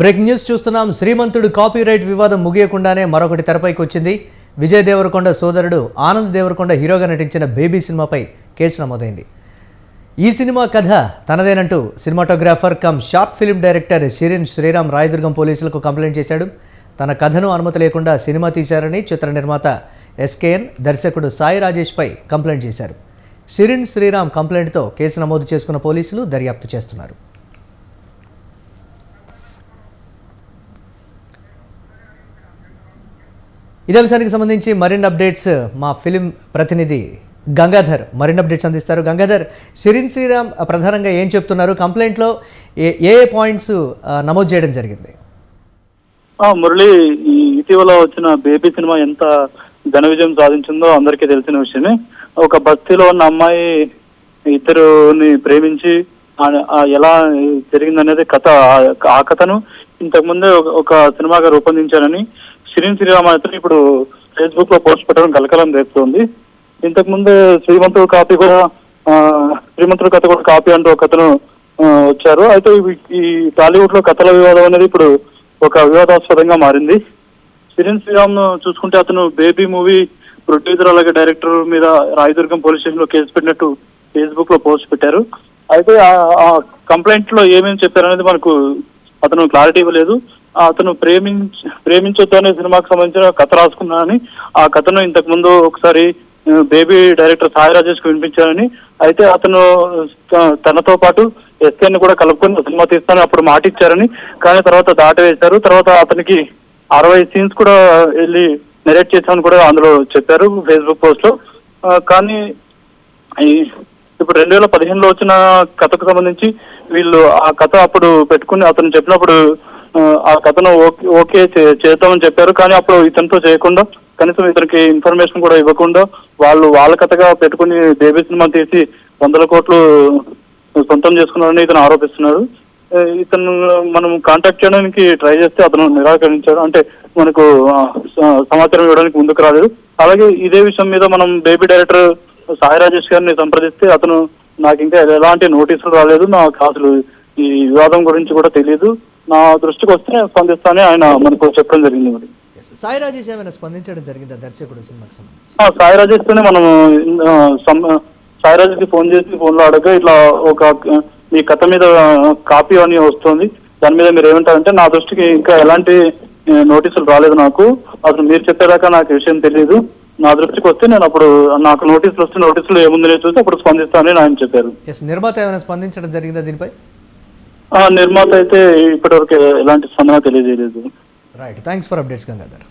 Breaking news చూస్తున్నాం. శ్రీమంతుడు copyright వివాదం ముగియకుండానే మరొకటి తెరపైకి వచ్చింది. విజయ్ దేవరకొండ సోదరుడు ఆనంద్ దేవరకొండ హీరోగా నటించిన బేబీ సినిమాపై కేసు నమోదైంది. ఈ సినిమా కథ తనదేనంటూ cinematographer cum short film director Shirin Sriram Rayadurgam పోలీసులకు కంప్లైంట్ చేశాడు. తన కథను అనుమతి లేకుండా సినిమా తీశారని చిత్ర నిర్మాత ఎస్కేఎన్ దర్శకుడు సాయి రాజేష్పై కంప్లైంట్ చేశారు. షిరిన్ శ్రీరామ్ కంప్లైంట్తో కేసు నమోదు చేసుకున్న పోలీసులు దర్యాప్తు చేస్తున్నారు. ఇదే అంశానికి సంబంధించి మరిన్ని అప్డేట్స్ మా ఫిలిం ప్రతినిధి గంగాధర్ మరిన్ని అప్డేట్స్ అందిస్తారు. గంగాధర్ సిరిన్ శ్రీరామ్ ప్రధానంగా ఏం చెప్తున్నారు? కంప్లైంట్లో ఏ ఏ పాయింట్స్ నమోదు చేయడం జరిగింది? ఆ, మురళి ఇటీవల వచ్చిన బేబీ సినిమా ఎంత ఘన విజయం సాధించిందో అందరికీ తెలిసిన విషయమే. ఒక బస్తీలో ఉన్న అమ్మాయి ఇద్దరుని ప్రేమించి ఎలా జరిగిందనేది కథ ఆ- కథను ఇంతకుముందే ఒక- ఒక సినిమాగా రూపొందించానని శ్రీన్ శ్రీరామ్ అతను ఇప్పుడు ఫేస్బుక్లో పోస్ట్ పెట్టడం కలకలం రేపుతోంది ఇంతకు ముందు శ్రీమంతుడు కాపీ కూడా శ్రీమంతుడు కథ కూడా కాపీ అంటూ ఒక కథను వచ్చారు. అయితే ఈ టాలీవుడ్లో కథల వివాదం అనేది ఇప్పుడు ఒక వివాదాస్పదంగా మారింది. సిరిన్ శ్రీరామ్ను చూసుకుంటే అతను బేబీ మూవీ ప్రొడ్యూసర్ అలాగే డైరెక్టర్ మీద రాయదుర్గం పోలీస్ స్టేషన్లో కేసు పెట్టినట్టు ఫేస్బుక్లో పోస్ట్ పెట్టారు. అయితే ఆ- కంప్లైంట్లో ఏమేమి చెప్పారనేది మనకు అతను క్లారిటీ ఇవ్వలేదు. అతను ప్రేమించ ప్రేమించొద్దు అనే సినిమాకి సంబంధించిన కథ రాసుకున్నానని ఆ కథను ఇంతకు ముందు ఒకసారి బేబీ డైరెక్టర్ సాయి రాజేష్కు వినిపించారని అయితే అతను తనతో పాటు ఎస్కేన్ కూడా కలుపుకొని సినిమా తీస్తానని అప్పుడు మాట ఇచ్చారని కానీ తర్వాత దాట వేశారు తర్వాత అతనికి అరవై సీన్స్ కూడా వెళ్ళి నెరేట్ చేశామని కూడా అందులో చెప్పారు ఫేస్బుక్ పోస్ట్లో కానీ ఇప్పుడు రెండు వేల పదిహేనులో వచ్చిన కథకు సంబంధించి వీళ్ళు ఆ కథ అప్పుడు పెట్టుకుని అతను చెప్పినప్పుడు ఆ, కథను ఓకే ఓకే చే- చేద్దామని చెప్పారు. కానీ అప్పుడు ఇతనితో చేయకుండా కనీసం ఇతనికి ఇన్ఫర్మేషన్ కూడా ఇవ్వకుండా వాళ్ళు వాళ్ళ కథగా పెట్టుకుని బేబీ సినిమా తీసి వందల కోట్లు సొంతం చేసుకున్నారని ఇతను ఆరోపిస్తున్నారు ఇతను మనం కాంటాక్ట్ చేయడానికి ట్రై చేస్తే అతను నిరాకరించాడు. అంటే మనకు సమాచారం ఇవ్వడానికి ముందుకు రాలేదు. అలాగే ఇదే విషయం మీద మనం బేబీ డైరెక్టర్ సాయి రాజేష్ గారిని సంప్రదిస్తే అతను నాకు ఇంకా ఎలాంటి నోటీసులు రాలేదు. నాకు అసలు ఈ వివాదం గురించి కూడా తెలియదు. నా దృష్టికి వస్తే నేను స్పందిస్తానని ఆయన మనకు చెప్పడం జరిగింది మరి. సాయి రాజేష్ ఏమైనా స్పందించడం జరిగిందా దర్శకుడు సినిమాకి సంబంధించి? సాయి రాజేష్ తోనే మనం సాయి రాజేష్కి ఫోన్ చేసి ఫోన్లో అడగ ఇట్లా ఒక మీ కథ మీద కాపీ అని వస్తుంది. దాని మీద మీరు ఏమంటారంటే నా దృష్టికి ఇంకా ఎలాంటి నోటీసులు రాలేదు నాకు. అసలు మీరు చెప్పేదాకా నాకు విషయం తెలియదు నా దృష్టికి వస్తే నేను అప్పుడు నాకు నోటీసులు వస్తే నోటీసులు ఏముంది చూసి అప్పుడు స్పందిస్తానని ఆయన చెప్పారు. నిర్మాత ఏమైనా స్పందించడం జరిగిందా దీనిపై? నిర్మాత అయితే ఇప్పటివరకు ఎలాంటి స్పందన తెలియజేయలేదు. Right thanks for updates Gangadhar